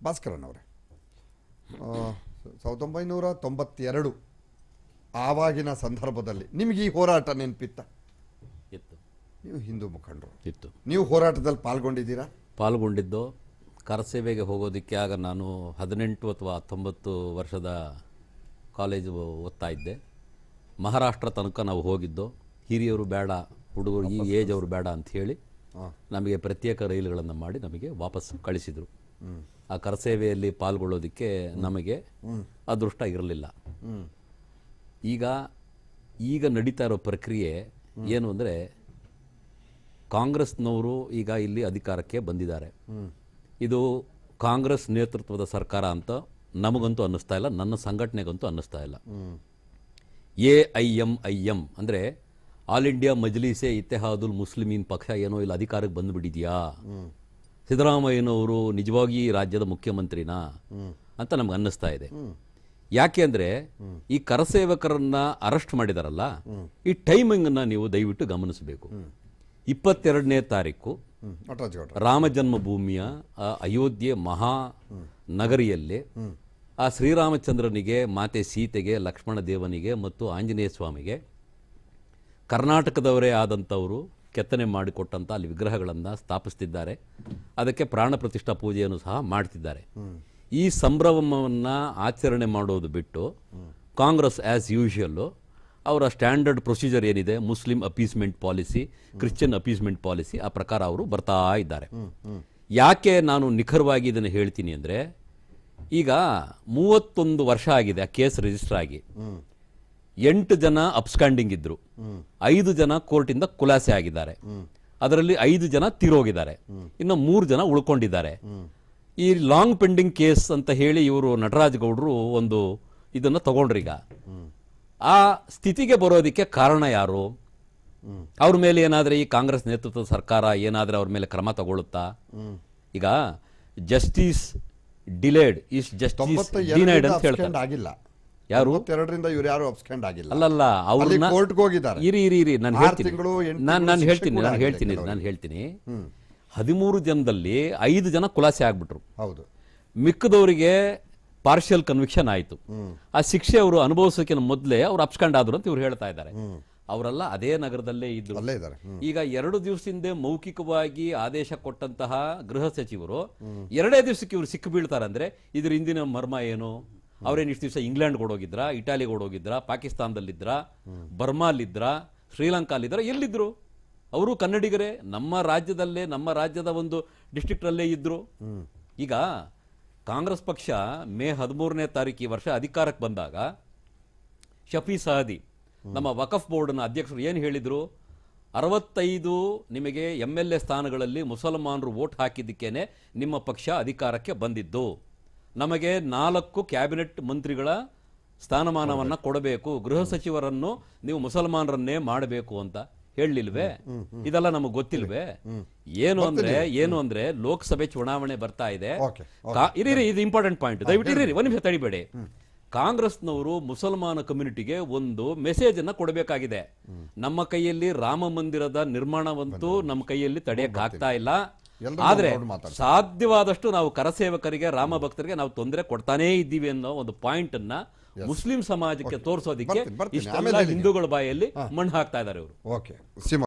ಭಾಸ್ಕರನ್ ಅವರೇ ಆ, ಸಾವಿರದ ಒಂಬೈನೂರ ತೊಂಬತ್ತೆರಡು ಆವಾಗಿನ ಸಂದರ್ಭದಲ್ಲಿ ನಿಮಗೆ ಈ ಹೋರಾಟ ನೆನಪಿತ್ತ? ಇತ್ತು. ನೀವು ಹಿಂದೂ ಮುಖಂಡರು. ಇತ್ತು. ನೀವು ಹೋರಾಟದಲ್ಲಿ ಪಾಲ್ಗೊಂಡಿದ್ದೀರಾ? ಪಾಲ್ಗೊಂಡಿದ್ದು. ಕರಸೇವೆಗೆ ಹೋಗೋದಕ್ಕೆ ಆಗ ನಾನು ಹದಿನೆಂಟು ಅಥವಾ ಹತ್ತೊಂಬತ್ತು ವರ್ಷದ ಕಾಲೇಜು ಓದ್ತಾ ಇದ್ದೆ ಮಹಾರಾಷ್ಟ್ರ ತನಕ ನಾವು ಹೋಗಿದ್ದು. ಹಿರಿಯವರು ಬೇಡ ಹುಡುಗರು ಈ ಏಜ್ ಅವರು ಬೇಡ ಅಂತ ಹೇಳಿ ನಮಗೆ ಪ್ರತ್ಯೇಕ ರೈಲುಗಳನ್ನು ಮಾಡಿ ನಮಗೆ ವಾಪಸ್ ಕಳಿಸಿದರು. ಆ ಕರಸೇವೆಯಲ್ಲಿ ಪಾಲ್ಗೊಳ್ಳೋದಕ್ಕೆ ನಮಗೆ ಅದೃಷ್ಟ ಇರಲಿಲ್ಲ. ಈಗ ಈಗ ನಡೀತಾ ಇರೋ ಪ್ರಕ್ರಿಯೆ ಏನು ಅಂದರೆ ಕಾಂಗ್ರೆಸ್ನವರು ಈಗ ಇಲ್ಲಿ ಅಧಿಕಾರಕ್ಕೆ ಬಂದಿದ್ದಾರೆ. ಇದು ಕಾಂಗ್ರೆಸ್ ನೇತೃತ್ವದ ಸರ್ಕಾರ ಅಂತ ನಮಗಂತೂ ಅನ್ನಿಸ್ತಾ ಇಲ್ಲ, ನನ್ನ ಸಂಘಟನೆಗಂತೂ ಅನ್ನಿಸ್ತಾ ಇಲ್ಲ. A I M I M ಅಂದರೆ ಆಲ್ ಇಂಡಿಯಾ ಮಜ್ಲಿಸೆ ಇತ್ತೆಹಾದುಲ್ ಮುಸ್ಲಿಮೀನ್ ಪಕ್ಷ ಏನೋ ಇಲ್ಲಿ ಅಧಿಕಾರಕ್ಕೆ ಬಂದುಬಿಟ್ಟಿದೆಯಾ? ಸಿದ್ದರಾಮಯ್ಯನವರು ನಿಜವಾಗಿ ರಾಜ್ಯದ ಮುಖ್ಯಮಂತ್ರಿನಾ? ಅಂತ ನಮ್ಗೆ ಅನ್ನಿಸ್ತಾ ಇದೆ. ಯಾಕೆ ಅಂದರೆ ಈ ಕರಸೇವಕರನ್ನ ಅರೆಸ್ಟ್ ಮಾಡಿದಾರಲ್ಲ ಈ ಟೈಮಿಂಗನ್ನು ನೀವು ದಯವಿಟ್ಟು ಗಮನಿಸಬೇಕು. ಇಪ್ಪತ್ತೆರಡನೇ ತಾರೀಕು ರಾಮ ಜನ್ಮಭೂಮಿಯ ಅಯೋಧ್ಯೆ ಮಹಾ ನಗರಿಯಲ್ಲಿ ಆ ಶ್ರೀರಾಮಚಂದ್ರನಿಗೆ ಮಾತೆ ಸೀತೆಗೆ ಲಕ್ಷ್ಮಣ ದೇವನಿಗೆ ಮತ್ತು ಆಂಜನೇಯ ಸ್ವಾಮಿಗೆ ಕರ್ನಾಟಕದವರೇ ಆದಂಥವರು ಕೆತ್ತನೆ ಮಾಡಿಕೊಟ್ಟಂಥ ಅಲ್ಲಿ ವಿಗ್ರಹಗಳನ್ನು ಸ್ಥಾಪಿಸ್ತಿದ್ದಾರೆ. ಅದಕ್ಕೆ ಪ್ರಾಣ ಪ್ರತಿಷ್ಠಾ ಪೂಜೆಯನ್ನು ಸಹ ಮಾಡ್ತಿದ್ದಾರೆ. ಈ ಸಂಭ್ರಮವನ್ನು ಆಚರಣೆ ಮಾಡೋದು ಬಿಟ್ಟು ಕಾಂಗ್ರೆಸ್ ಆ್ಯಸ್ ಯೂಶುವಲ್ಲು ಅವರ ಸ್ಟ್ಯಾಂಡರ್ಡ್ ಪ್ರೊಸೀಜರ್ ಏನಿದೆ? Muslim appeasement policy Christian appeasement policy ಆ ಪ್ರಕಾರ ಅವರು ಬರ್ತಾ ಇದ್ದಾರೆ. ಯಾಕೆ ನಾನು ನಿಖರವಾಗಿ ಇದನ್ನು ಹೇಳ್ತೀನಿ ಅಂದರೆ ಈಗ ಮೂವತ್ತೊಂದು ವರ್ಷ ಆಗಿದೆ, ಆ ಕೇಸ್ ರಿಜಿಸ್ಟರ್ ಆಗಿ. ಎಂಟು ಜನ ಅಪ್ಸ್ಟ್ಯಾಂಡಿಂಗ್ ಇದ್ರು. ಐದು ಜನ ಕೋರ್ಟಿಂದ ಕುಲಾಸೆ ಆಗಿದ್ದಾರೆ. ಅದರಲ್ಲಿ ಐದು ಜನ ತೀರೋಗಿದ್ದಾರೆ. ಇನ್ನು ಮೂರು ಜನ ಉಳ್ಕೊಂಡಿದ್ದಾರೆ. ಈ ಲಾಂಗ್ ಪೆಂಡಿಂಗ್ ಕೇಸ್ ಅಂತ ಹೇಳಿ ಇವರು ನಟರಾಜ್ ಗೌಡರು ಒಂದು ಇದನ್ನ ತಗೊಂಡ್ರೀಗ ಆ ಸ್ಥಿತಿಗೆ ಬರೋದಕ್ಕೆ ಕಾರಣ ಯಾರು? ಅವ್ರ ಮೇಲೆ ಏನಾದರೆ ಈ ಕಾಂಗ್ರೆಸ್ ನೇತೃತ್ವದ ಸರ್ಕಾರ ಏನಾದರೆ ಅವ್ರ ಮೇಲೆ ಕ್ರಮ ತಗೊಳ್ಳುತ್ತಾ? ಈಗ justice delayed is justice denied ಅಂತ ಹೇಳ್ತಾರೆ. ಯಾರು? ಎರಡರಿಂದ ಇವ್ರು ಯಾರು ಅಬ್ಸ್ಕೆಂಡ್ ಆಗಿಲ್ಲ. ಅಲ್ಲಲ್ಲ ಅಲ್ಲಿ ಅವ್ರನ್ನ ಕೋರ್ಟ್ಗೆ ಹೋಗಿದ್ದಾರೆ. ಇರಿ ಇರಿ ಇರಿ ನಾನು ಹೇಳ್ತೀನಿ. ನಾನು ನಾನು ಹೇಳ್ತೀನಿ ನಾನು ಹೇಳ್ತೀನಿ ನಾನು ಹೇಳ್ತೀನಿ. ಹದಿಮೂರು ಜನದಲ್ಲಿ ಐದು ಜನ ಖುಲಾಸೆ ಆಗ್ಬಿಟ್ರು. ಹೌದು. ಮಿಕ್ಕದವರಿಗೆ ಪಾರ್ಷಿಯಲ್ ಕನ್ವಿಕ್ಷನ್ ಆಯಿತು. ಆ ಶಿಕ್ಷೆ ಅವರು ಅನುಭವಿಸೋಕೆ ಮೊದಲೇ ಅವ್ರು ಅಪ್ಸ್ಕಂಡ್ ಆದ್ರು ಅಂತ ಇವ್ರು ಹೇಳ್ತಾ ಇದ್ದಾರೆ. ಅವರೆಲ್ಲ ಅದೇ ನಗರದಲ್ಲೇ ಇದ್ರು. ಈಗ ಎರಡು ದಿವಸದಿಂದ ಮೌಖಿಕವಾಗಿ ಆದೇಶ ಕೊಟ್ಟಂತಹ ಗೃಹ ಸಚಿವರು ಎರಡೇ ದಿವಸಕ್ಕೆ ಇವರು ಸಿಕ್ಕು ಬೀಳ್ತಾರೆ ಅಂದ್ರೆ ಇದ್ರ ಹಿಂದಿನ ಮರ್ಮ ಏನು? ಅವ್ರೇನು ಇಷ್ಟು ದಿವಸ ಇಂಗ್ಲೆಂಡ್ ಹೋಗಿದ್ರ ಇಟಾಲಿಗೆ ಓಡೋಗಿದ್ರ ಪಾಕಿಸ್ತಾನದಲ್ಲಿದ್ರ, ಬರ್ಮಾಲಿದ್ರ, ಶ್ರೀಲಂಕಾಲಿದ್ರ, ಎಲ್ಲಿದ್ರು. ಅವರು ಕನ್ನಡಿಗರೇ, ನಮ್ಮ ರಾಜ್ಯದಲ್ಲೇ, ನಮ್ಮ ರಾಜ್ಯದ ಒಂದು ಡಿಸ್ಟ್ರಿಕ್ಟಲ್ಲೇ ಇದ್ರು. ಈಗ ಕಾಂಗ್ರೆಸ್ ಪಕ್ಷ ಮೇ ಹದಿಮೂರನೇ ತಾರೀಕು ಈ ವರ್ಷ ಅಧಿಕಾರಕ್ಕೆ ಬಂದಾಗ ಶಫಿ ಸಹದಿ, ನಮ್ಮ ವಕಫ್ ಬೋರ್ಡ್ನ ಅಧ್ಯಕ್ಷರು ಏನು ಹೇಳಿದರು? ಅರವತ್ತೈದು ನಿಮಗೆ ಎಂ ಎಲ್ ಎ ಸ್ಥಾನಗಳಲ್ಲಿ ಮುಸಲ್ಮಾನರು ವೋಟ್ ಹಾಕಿದ್ದಕ್ಕೇನೆ ನಿಮ್ಮ ಪಕ್ಷ ಅಧಿಕಾರಕ್ಕೆ ಬಂದಿದ್ದು. ನಮಗೆ ನಾಲ್ಕು ಕ್ಯಾಬಿನೆಟ್ ಮಂತ್ರಿಗಳ ಸ್ಥಾನಮಾನವನ್ನ ಕೊಡಬೇಕು. ಗೃಹ ಸಚಿವರನ್ನು ನೀವು ಮುಸಲ್ಮಾನರನ್ನೇ ಮಾಡಬೇಕು ಅಂತ ಹೇಳಲಿಲ್ವೇ ಇದೆಲ್ಲ ನಮಗೆ ಗೊತ್ತಿಲ್ವೇ? ಏನು ಅಂದ್ರೆ ಏನು ಅಂದ್ರೆ ಲೋಕಸಭೆ ಚುನಾವಣೆ ಬರ್ತಾ ಇದೆ. ಇರಿ ಇದು ಇಂಪಾರ್ಟೆಂಟ್ ಪಾಯಿಂಟ್ ದಯವಿಟ್ಟು ಇರಿ ಒಂದು ನಿಮಿಷ ತಡಿಬೇಡಿ. ಕಾಂಗ್ರೆಸ್ನವರು ಮುಸಲ್ಮಾನ ಕಮ್ಯುನಿಟಿಗೆ ಒಂದು ಮೆಸೇಜ್ ಅನ್ನ ಕೊಡಬೇಕಾಗಿದೆ. ನಮ್ಮ ಕೈಯಲ್ಲಿ ರಾಮ ಮಂದಿರದ ನಿರ್ಮಾಣವಂತೂ ನಮ್ಮ ಕೈಯಲ್ಲಿ ತಡೆಯಕ್ಕಾಗ್ತಾ ಇಲ್ಲ. ಆದ್ರೆ. ಸಾಧ್ಯವಾದಷ್ಟು ನಾವು ಕರಸೇವಕರಿಗೆ ರಾಮ ಭಕ್ತರಿಗೆ ನಾವು ತೊಂದರೆ ಕೊಡ್ತಾನೇ ಇದ್ದೀವಿ ಅನ್ನೋ ಒಂದು ಪಾಯಿಂಟ್ ಅನ್ನ ಮುಸ್ಲಿಂ ಸಮಾಜಕ್ಕೆ ತೋರಿಸೋದಿಕ್ಕೆ. ಇಷ್ಟೆಲ್ಲ ಆಮೇಲೆ ಹಿಂದೂಗಳ ಬಾಯಲ್ಲಿ ಮಣ್ಣು ಹಾಕ್ತಾ ಇದ್ದಾರೆ ಇವರು. ಓಕೆ